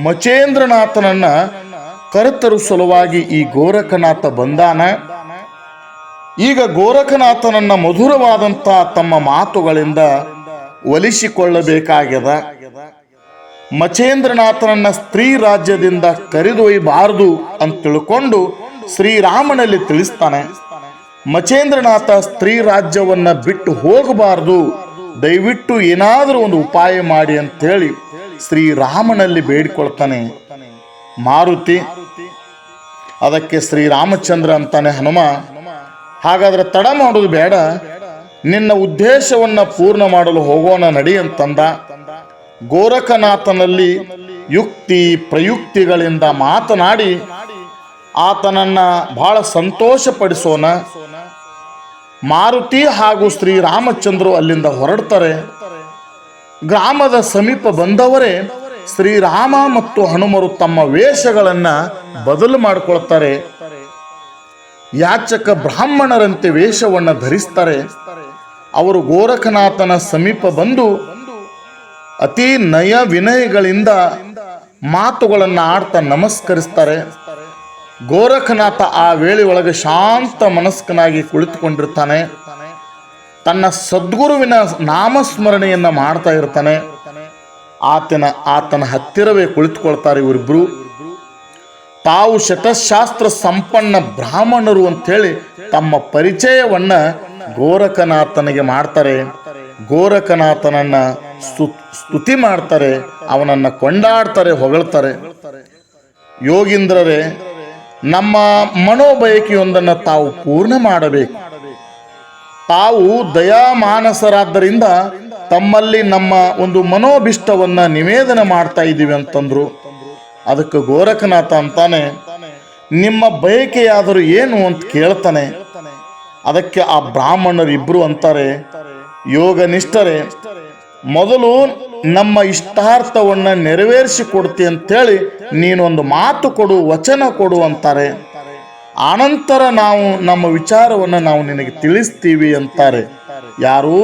ಮಚೇಂದ್ರನಾಥನನ್ನ ಕರೆತರು ಸಲುವಾಗಿ ಈ ಗೋರಖನಾಥ ಬಂದಾನ? ಈಗ ಗೋರಖನಾಥನನ್ನ ಮಧುರವಾದಂಥ ತಮ್ಮ ಮಾತುಗಳಿಂದ ಒಲಿಸಿಕೊಳ್ಳಬೇಕಾಗ್ಯದ. ಮಚೇಂದ್ರನಾಥನನ್ನ ಸ್ತ್ರೀ ರಾಜ್ಯದಿಂದ ಕರೆದೊಯ್ಯಬಾರದು ಅಂತ ತಿಳ್ಕೊಂಡು ಶ್ರೀರಾಮನಲ್ಲಿ ತಿಳಿಸ್ತಾನೆ. ಮಚೇಂದ್ರನಾಥ ಸ್ತ್ರೀ ರಾಜ್ಯವನ್ನ ಬಿಟ್ಟು ಹೋಗಬಾರದು. ದಯವಿಟ್ಟು ಏನಾದರೂ ಒಂದು ಉಪಾಯ ಮಾಡಿ ಅಂತ ಹೇಳಿ ಶ್ರೀರಾಮನಲ್ಲಿ ಬೇಡಿಕೊಳ್ತಾನೆ ಮಾರುತಿ. ಅದಕ್ಕೆ ಶ್ರೀರಾಮಚಂದ್ರ ಅಂತಾನೆ ಹನುಮ, ಹಾಗಾದ್ರೆ ತಡ ಮಾಡೋದು ಬೇಡ. ನಿನ್ನ ಉದ್ದೇಶವನ್ನ ಪೂರ್ಣ ಮಾಡಲು ಹೋಗೋಣ ನಡಿ ಅಂತಂದ. ಗೋರಖನಾಥನಲ್ಲಿ ಯುಕ್ತಿ ಪ್ರಯುಕ್ತಿಗಳಿಂದ ಮಾತನಾಡಿ ಆತನನ್ನ ಬಹಳ ಸಂತೋಷಪಡಿಸೋಣ. ಮಾರುತಿ ಹಾಗೂ ಶ್ರೀರಾಮಚಂದ್ರು ಅಲ್ಲಿಂದ ಹೊರಡ್ತಾರೆ. ಗ್ರಾಮದ ಸಮೀಪ ಬಂದವರೇ ಶ್ರೀರಾಮ ಮತ್ತು ಹನುಮರು ತಮ್ಮ ವೇಷಗಳನ್ನ ಬದಲು ಮಾಡಿಕೊಳ್ತಾರೆ. ಯಾಚಕ ಬ್ರಾಹ್ಮಣರಂತೆ ವೇಷವನ್ನು ಧರಿಸ್ತಾರೆ. ಅವರು ಗೋರಖನಾಥನ ಸಮೀಪ ಬಂದು ಅತಿ ನಯ ವಿನಯಗಳಿಂದ ಮಾತುಗಳನ್ನ ಆಡ್ತಾ ನಮಸ್ಕರಿಸ್ತಾರೆ. ಗೋರಖನಾಥ ಆ ವೇಳೆ ಒಳಗೆ ಶಾಂತ ಮನಸ್ಕನಾಗಿ ಕುಳಿತುಕೊಂಡಿರ್ತಾನೆ. ತನ್ನ ಸದ್ಗುರುವಿನ ನಾಮಸ್ಮರಣೆಯನ್ನು ಮಾಡ್ತಾ ಇರ್ತಾನೆ. ಆತನ ಆತನ ಹತ್ತಿರವೇ ಕುಳಿತುಕೊಳ್ತಾರೆ ಇವರಿಬ್ಬರು ತಾವು ಶತಶಾಸ್ತ್ರ ಸಂಪನ್ನ ಬ್ರಾಹ್ಮಣರು ಅಂಥೇಳಿ ತಮ್ಮ ಪರಿಚಯವನ್ನು ಗೋರಖನಾಥನಿಗೆ ಮಾಡ್ತಾರೆ. ಗೋರಖನಾಥನನ್ನ ಸ್ತು- ಸ್ತುತಿ ಮಾಡ್ತಾರೆ, ಅವನನ್ನು ಕೊಂಡಾಡ್ತಾರೆ, ಹೊಗಳ್ತಾರೆ. ಯೋಗೀಂದ್ರರೇ, ನಮ್ಮ ಮನೋಬಯಕೆಯೊಂದನ್ನು ತಾವು ಪೂರ್ಣ ಮಾಡಬೇಕು. ತಾವು ದಯಾಮಾನಸರಾದ್ದರಿಂದ ತಮ್ಮಲ್ಲಿ ನಮ್ಮ ಒಂದು ಮನೋಭಿಷ್ಟವನ್ನ ನಿವೇದನ ಮಾಡ್ತಾ ಇದ್ದೀವಿ ಅಂತಂದ್ರು. ಅದಕ್ಕೆ ಗೋರಖನಾಥ ಅಂತಾನೆ, ನಿಮ್ಮ ಬಯಕೆಯಾದರೂ ಏನು ಅಂತ ಕೇಳ್ತಾನೆ. ಅದಕ್ಕೆ ಆ ಬ್ರಾಹ್ಮಣರು ಇಬ್ರು ಅಂತಾರೆ, ಯೋಗ ನಿಷ್ಠರೆ, ಮೊದಲು ನಮ್ಮ ಇಷ್ಟಾರ್ಥವನ್ನ ನೆರವೇರಿಸಿ ಕೊಡ್ತಿ ಅಂತೇಳಿ ನೀನೊಂದು ಮಾತು ಕೊಡು, ವಚನ ಕೊಡು ಅಂತಾರೆ. ಆನಂತರ ನಾವು ನಮ್ಮ ವಿಚಾರವನ್ನು ನಾವು ನಿನಗೆ ತಿಳಿಸ್ತೀವಿ ಅಂತಾರೆ. ಯಾರು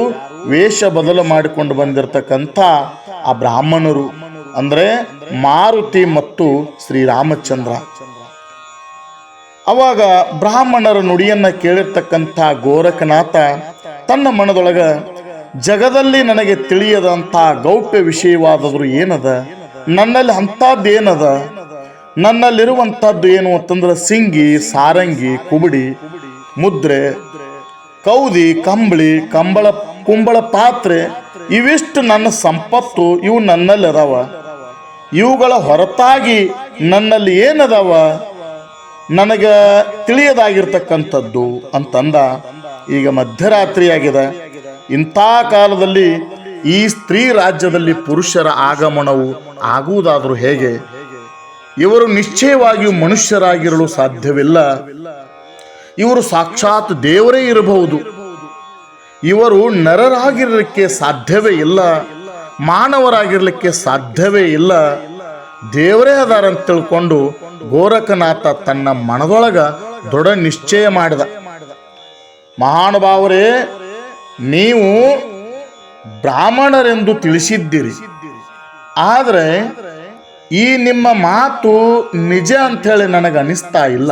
ವೇಷ ಬದಲು ಮಾಡಿಕೊಂಡು ಬಂದಿರತಕ್ಕಂಥ ಆ ಬ್ರಾಹ್ಮಣರು ಅಂದರೆ ಮಾರುತಿ ಮತ್ತು ಶ್ರೀರಾಮಚಂದ್ರ. ಅವಾಗ ಬ್ರಾಹ್ಮಣರ ನುಡಿಯನ್ನ ಕೇಳಿರ್ತಕ್ಕಂಥ ಗೋರಖನಾಥ ತನ್ನ ಮನದೊಳಗ, ಜಗದಲ್ಲಿ ನನಗೆ ತಿಳಿಯದಂಥ ಗೌಪ್ಯ ವಿಷಯವಾದದ್ರು ಏನದ? ನನ್ನಲ್ಲಿ ಅಂಥದ್ದೇನದ? ನನ್ನಲ್ಲಿರುವಂಥದ್ದು ಏನು ಅಂತಂದ್ರೆ ಸಿಂಗಿ, ಸಾರಂಗಿ, ಕುಬಡಿ, ಮುದ್ರೆ, ಕೌದಿ, ಕಂಬಳಿ, ಕಂಬಳ, ಕುಂಬಳ ಪಾತ್ರೆ, ಇವಿಷ್ಟು ನನ್ನ ಸಂಪತ್ತು, ಇವು ನನ್ನಲ್ಲಿ ಅದಾವ ಇವುಗಳ ಹೊರತಾಗಿ ನನ್ನಲ್ಲಿ ಏನದಾವ? ನನಗೆ ತಿಳಿಯದಾಗಿರ್ತಕ್ಕಂಥದ್ದು ಅಂತಂದ. ಈಗ ಮಧ್ಯರಾತ್ರಿಯಾಗಿದೆ. ಇಂಥ ಕಾಲದಲ್ಲಿ ಈ ಸ್ತ್ರೀ ರಾಜ್ಯದಲ್ಲಿ ಪುರುಷರ ಆಗಮನವು ಆಗುವುದಾದರೂ ಹೇಗೆ? ಇವರು ನಿಶ್ಚಯವಾಗಿಯೂ ಮನುಷ್ಯರಾಗಿರಲು ಸಾಧ್ಯವಿಲ್ಲ. ಇವರು ಸಾಕ್ಷಾತ್ ದೇವರೇ ಇರಬಹುದು. ಇವರು ನರರಾಗಿರಲಿಕ್ಕೆ ಸಾಧ್ಯವೇ ಇಲ್ಲ, ಮಾನವರಾಗಿರಲಿಕ್ಕೆ ಸಾಧ್ಯವೇ ಇಲ್ಲ. ದೇವರೇ ಅದಾರಂತ ತಿಳ್ಕೊಂಡು ಗೋರಖನಾಥ ತನ್ನ ಮನದೊಳಗ ದೊಡ್ಡ ನಿಶ್ಚಯ ಮಾಡಿದ. ಮಹಾನುಭಾವರೇ, ನೀವು ಬ್ರಾಹ್ಮಣರೆಂದು ತಿಳಿಸಿದ್ದೀರಿ. ಆದರೆ ಈ ನಿಮ್ಮ ಮಾತು ನಿಜ ಅಂಥೇಳಿ ನನಗೆ ಅನಿಸ್ತಾ ಇಲ್ಲ.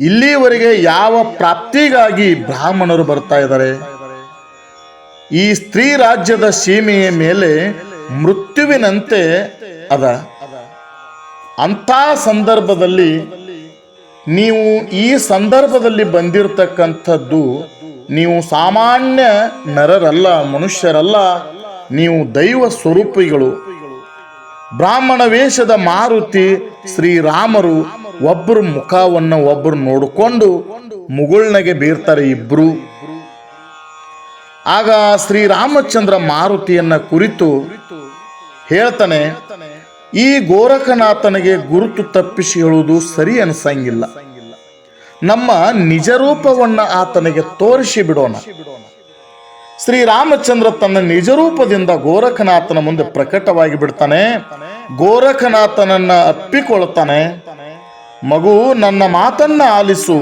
ಇಲ್ಲಿವರೆಗೆ ಯಾವ ಪ್ರಾಪ್ತಿಗಾಗಿ ಬ್ರಾಹ್ಮಣರು ಬರ್ತಾ ಇದ್ದಾರೆ? ಈ ಸ್ತ್ರೀ ರಾಜ್ಯದ ಸೀಮೆಯ ಮೇಲೆ ಮೃತ್ಯುವಿನಂತೆ ಅದ. ಅಂಥ ಸಂದರ್ಭದಲ್ಲಿ ನೀವು ಈ ಸಂದರ್ಭದಲ್ಲಿ ಬಂದಿರತಕ್ಕಂಥದ್ದು ನೀವು ಸಾಮಾನ್ಯ ನರರಲ್ಲ, ಮನುಷ್ಯರಲ್ಲ, ನೀವು ದೈವ ಸ್ವರೂಪಿಗಳು. ಬ್ರಾಹ್ಮಣ ವೇಷದ ಮಾರುತಿ ಶ್ರೀರಾಮರು ಒಬ್ಬರು ಮುಖವನ್ನು ಒಬ್ಬರು ನೋಡಿಕೊಂಡು ಮುಗುಳ್ನಗೆ ಬೀರ್ತಾರೆ ಇಬ್ರು. ಆಗ ಶ್ರೀರಾಮಚಂದ್ರ ಮಾರುತಿಯನ್ನ ಕುರಿತು ಹೇಳ್ತಾನೆ, ಈ ಗೋರಖನಾಥನಿಗೆ ಗುರುತು ತಪ್ಪಿಸಿ ಹೇಳುವುದು ಸರಿ ಅನಿಸಂಗಿಲ್ಲ. ನಮ್ಮ ನಿಜರೂಪವನ್ನ ಆತನಿಗೆ ತೋರಿಸಿ ಬಿಡೋಣ. ಶ್ರೀರಾಮಚಂದ್ರ ತನ್ನ ನಿಜರೂಪದಿಂದ ಗೋರಖನಾಥನ ಮುಂದೆ ಪ್ರಕಟವಾಗಿ ಬಿಡ್ತಾನೆ. ಗೋರಖನಾಥನನ್ನ ಅಪ್ಪಿಕೊಳ್ತಾನೆ ಮಗು, ನನ್ನ ಮಾತನ್ನ ಆಲಿಸು.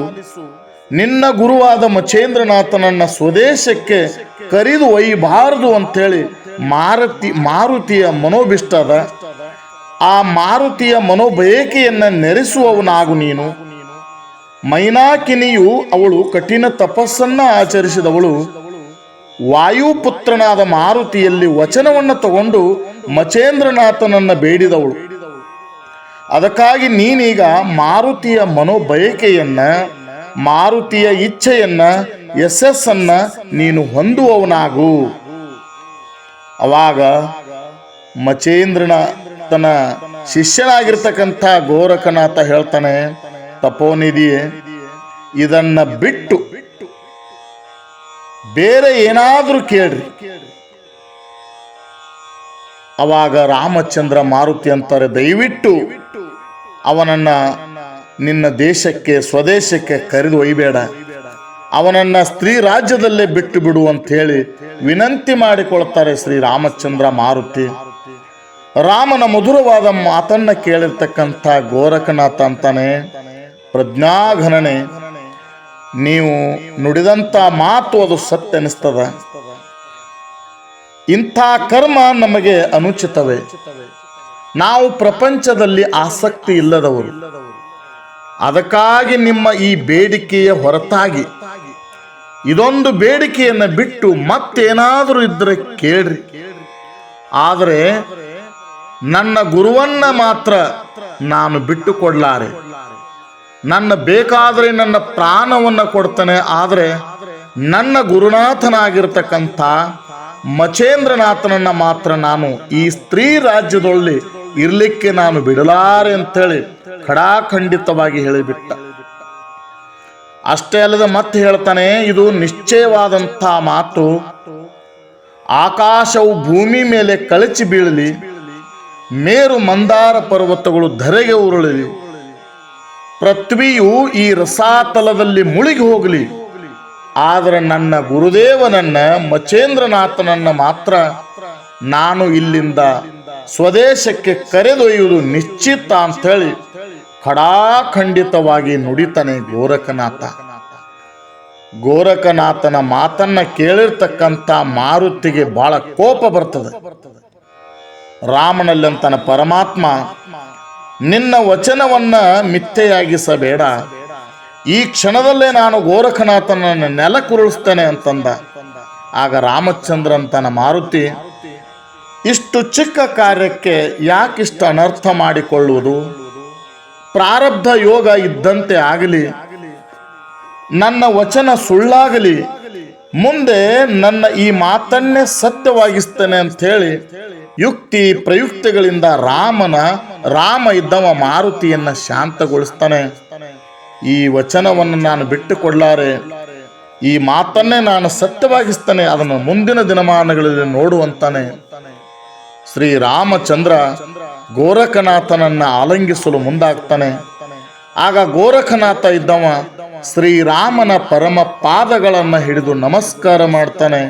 ನಿನ್ನ ಗುರುವಾದ ಮಚೇಂದ್ರನಾಥನನ್ನ ಸ್ವದೇಶಕ್ಕೆ ಕರಿದು ಒಯ್ಯಬಾರದು ಅಂತೇಳಿ ಮಾರುತಿ, ಮಾರುತಿಯ ಮನೋಭಿಷ್ಟದ. ಆ ಮಾರುತಿಯ ಮನೋಬಯಕೆಯನ್ನ ನೆರೆಸುವವನಾಗು ನೀನು. ಮೈನಾಕಿನಿಯು ಅವಳು ಕಠಿಣ ತಪಸ್ಸನ್ನ ಆಚರಿಸಿದವಳು. ವಾಯುಪುತ್ರನಾದ ಮಾರುತಿಯಲ್ಲಿ ವಚನವನ್ನು ತಗೊಂಡು ಮಚೇಂದ್ರನಾಥನನ್ನು ಬೇಡಿದವಳು. ಅದಕ್ಕಾಗಿ ನೀನೀಗ ಮಾರುತಿಯ ಮನೋಬಯಕೆಯನ್ನ, ಮಾರುತಿಯ ಇಚ್ಛೆಯನ್ನ, ಯಶಸ್ಸನ್ನ ನೀನು ಹೊಂದುವವನಾಗು. ಅವಾಗ ಮಚೇಂದ್ರನ ತನ್ನ ಶಿಷ್ಯನಾಗಿರ್ತಕ್ಕಂಥ ಗೋರಖನಾಥ ಹೇಳ್ತಾನೆ, ತಪೋನಿಧಿಯೇ, ಇದನ್ನ ಬಿಟ್ಟು ಬೇರೆ ಏನಾದರೂ ಕೇಳ್ರಿ. ಅವಾಗ ರಾಮಚಂದ್ರ ಮಾರುತಿ ಅಂತಾರೆ, ದಯವಿಟ್ಟು ಅವನನ್ನ ನಿನ್ನ ದೇಶಕ್ಕೆ, ಸ್ವದೇಶಕ್ಕೆ ಕರೆದು ಒಯ್ಬೇಡ. ಅವನನ್ನ ಸ್ತ್ರೀ ರಾಜ್ಯದಲ್ಲೇ ಬಿಟ್ಟು ಬಿಡು ಅಂತ ಹೇಳಿ ವಿನಂತಿ ಮಾಡಿಕೊಳ್ತಾರೆ ಶ್ರೀ ರಾಮಚಂದ್ರ ಮಾರುತಿ. ರಾಮನ ಮಧುರವಾದ ಮಾತನ್ನ ಕೇಳಿರ್ತಕ್ಕಂಥ ಗೋರಖನಾಥ ಅಂತಾನೆ, ಪ್ರಜ್ಞಾಘನನೆ ನೀವು ನುಡಿದಂಥ ಮಾತು ಅದು ಸತ್ಯ ಅನಿಸ್ತದ ಇಂಥ ಕರ್ಮ ನಮಗೆ ಅನುಚಿತವೇ? ನಾವು ಪ್ರಪಂಚದಲ್ಲಿ ಆಸಕ್ತಿ ಇಲ್ಲದವರು. ಅದಕ್ಕಾಗಿ ನಿಮ್ಮ ಈ ಬೇಡಿಕೆಯ ಹೊರತಾಗಿ. ಇದೊಂದು ಬೇಡಿಕೆಯನ್ನು ಬಿಟ್ಟು ಮತ್ತೇನಾದರೂ ಇದ್ದರೆ ಕೇಳ್ರಿ. ಆದರೆ ನನ್ನ ಗುರುವನ್ನ ಮಾತ್ರ ನಾನು ಬಿಟ್ಟು ಕೊಡ್ಲಾರೆ ನನ್ನ ಬೇಕಾದರೆ ನನ್ನ ಪ್ರಾಣವನ್ನು ಕೊಡ್ತಾನೆ, ಆದರೆ ನನ್ನ ಗುರುನಾಥನಾಗಿರ್ತಕ್ಕಂಥ ಮಚೇಂದ್ರನಾಥನನ್ನು ಮಾತ್ರ ನಾನು ಈ ಸ್ತ್ರೀ ರಾಜ್ಯದಲ್ಲಿ ಇರಲಿಕ್ಕೆ ನಾನು ಬಿಡಲಾರೆ ಅಂತೇಳಿ ಖಡಾಖಂಡಿತವಾಗಿ ಹೇಳಿಬಿಟ್ಟ. ಅಷ್ಟೇ ಅಲ್ಲದೆ ಮತ್ತೆ ಹೇಳ್ತಾನೆ, ಇದು ನಿಶ್ಚಯವಾದಂಥ ಮಾತು. ಆಕಾಶವು ಭೂಮಿ ಮೇಲೆ ಕಳಚಿ ಬೀಳಲಿ, ಮೇರು ಮಂದಾರ ಪರ್ವತಗಳು ಧರೆಗೆ ಉರುಳಲಿ ಪೃಥ್ವಿಯು ಈ ರಸಾತಲದಲ್ಲಿ ಮುಳುಗಿ ಹೋಗಲಿ. ಆದರೆ ನನ್ನ ಗುರುದೇವನನ್ನ, ಮಚೇಂದ್ರನಾಥನನ್ನ ಮಾತ್ರ ನಾನು ಇಲ್ಲಿಂದ ಸ್ವದೇಶಕ್ಕೆ ಕರೆದೊಯ್ಯುವುದು ನಿಶ್ಚಿತ ಅಂಥೇಳಿ ಖಡಾಖಂಡಿತವಾಗಿ ನುಡಿತಾನೆ ಗೋರಖನಾಥ. ಗೋರಖನಾಥನ ಮಾತನ್ನ ಕೇಳಿರ್ತಕ್ಕಂಥ ಮಾರುತಿಗೆ ಬಹಳ ಕೋಪ ಬರ್ತದೆ. ರಾಮನಲ್ಲಂತನ ಪರಮಾತ್ಮ ನಿನ್ನ ವಚನವನ್ನ ಮಿಥ್ಯೆಯಾಗಿಸಬೇಡ. ಈ ಕ್ಷಣದಲ್ಲೇ ನಾನು ಗೋರಖನಾಥನನ್ನು ನೆಲಕುರುಳಿಸ್ತೇನೆ ಅಂತಂದ. ಆಗ ರಾಮಚಂದ್ರ ಅಂತನ ಮಾರುತಿ, ಇಷ್ಟು ಚಿಕ್ಕ ಕಾರ್ಯಕ್ಕೆ ಯಾಕಿಷ್ಟು ಅನರ್ಥ ಮಾಡಿಕೊಳ್ಳುವುದು? ಪ್ರಾರಬ್ಧ ಯೋಗ ಇದ್ದಂತೆ ಆಗಲಿ, ನನ್ನ ವಚನ ಸುಳ್ಳಾಗಲಿ ಮುಂದೆ ನನ್ನ ಈ ಮಾತನ್ನೇ ಸತ್ಯವಾಗಿಸ್ತೇನೆ ಅಂತ ಹೇಳಿ ಯುಕ್ತಿ ಪ್ರಯುಕ್ತಿಗಳಿಂದ ರಾಮನ ರಾಮ ಇದ್ದವ ಮಾರುತಿಯನ್ನ ಶಾಂತಗೊಳಿಸ್ತಾನೆ. ಈ ವಚನವನ್ನು ನಾನು ಬಿಟ್ಟುಕೊಡ್ಲಾರೆ. ಈ ಮಾತನ್ನೇ ನಾನು ಸತ್ಯವಾಗಿಸ್ತಾನೆ. ಅದನ್ನು ಮುಂದಿನ ದಿನಮಾನಗಳಲ್ಲಿ ನೋಡುವಂತಾನೆ. ಶ್ರೀ ರಾಮಚಂದ್ರ ಗೋರಖನಾಥನನ್ನ ಆಲಂಗಿಸಲು ಮುಂದಾಗ್ತಾನೆ. ಆಗ ಗೋರಖನಾಥ ಇದ್ದವ ಶ್ರೀರಾಮನ ಪರಮ ಪಾದಗಳನ್ನು ಹಿಡಿದು ನಮಸ್ಕಾರ ಮಾಡ್ತಾನೆ.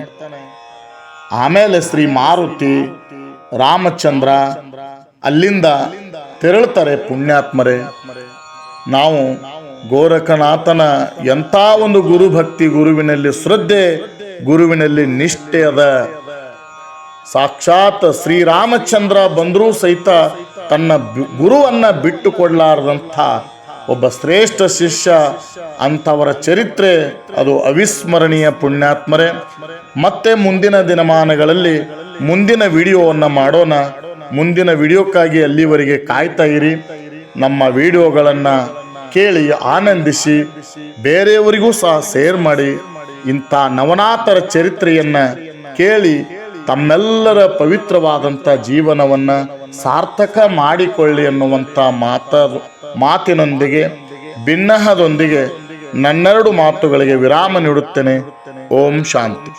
ಆಮೇಲೆ ಶ್ರೀ ಮಾರುತಿ, ರಾಮಚಂದ್ರ ಅಲ್ಲಿಂದ ತೆರಳುತ್ತಾರೆ ಪುಣ್ಯಾತ್ಮರೇ. ನಾವು ಗೋರಖನಾಥನ ಎಂಥ ಒಂದು ಗುರುಭಕ್ತಿ ಗುರುವಿನಲ್ಲಿ ಶ್ರದ್ಧೆ, ಗುರುವಿನಲ್ಲಿ ನಿಷ್ಠೆ ಅದ. ಸಾಕ್ಷಾತ್ ಶ್ರೀರಾಮಚಂದ್ರ ಬಂದರೂ ಸಹಿತ ತನ್ನ ಗುರುವನ್ನು ಗುರುವನ್ನ ಬಿಟ್ಟು ಕೊಡಲಾರದಂಥ ಒಬ್ಬ ಶ್ರೇಷ್ಠ ಶಿಷ್ಯ ಅಂಥವರ ಚರಿತ್ರೆ ಅದು ಅವಿಸ್ಮರಣೀಯ ಪುಣ್ಯಾತ್ಮರೇ. ಮತ್ತೆ ಮುಂದಿನ ದಿನಮಾನಗಳಲ್ಲಿ ಮುಂದಿನ ವಿಡಿಯೋವನ್ನು ಮಾಡೋಣ. ಮುಂದಿನ ವಿಡಿಯೋಕ್ಕಾಗಿ ಅಲ್ಲಿವರೆಗೆ ಕಾಯ್ತಾ ಇರಿ. ನಮ್ಮ ವಿಡಿಯೋಗಳನ್ನು ಕೇಳಿ ಆನಂದಿಸಿ, ಬೇರೆಯವರಿಗೂ ಸಹ ಶೇರ್ ಮಾಡಿ. ಇಂಥ ನವನಾಥರ ಚರಿತ್ರೆಯನ್ನು ಕೇಳಿ ತಮ್ಮೆಲ್ಲರ ಪವಿತ್ರವಾದಂಥ ಜೀವನವನ್ನು ಸಾರ್ಥಕ ಮಾಡಿಕೊಳ್ಳಿ ಅನ್ನುವಂಥ ಮಾತ ಮಾತಿನೊಂದಿಗೆ ಭಿನ್ನಹದೊಂದಿಗೆ ನನ್ನೆರಡು ಮಾತುಗಳಿಗೆ ವಿರಾಮ ನೀಡುತ್ತೇನೆ. ಓಂ ಶಾಂತಿ.